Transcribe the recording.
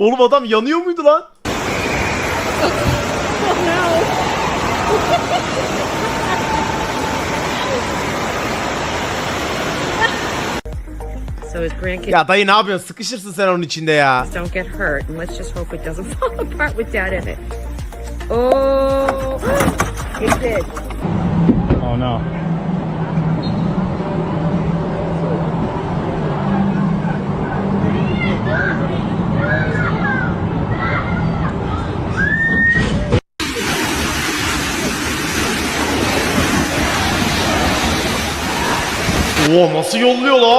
Oğlum adam yanıyor muydu lan? So his grandkids Ya dayı ne yapıyorsun? Sıkışırsın sen onun içinde ya. don't get hurt, and let's just hope it doesn't fall apart with Dad in it. Oh, it did. Oh no. Oo nasıl yolluyor la?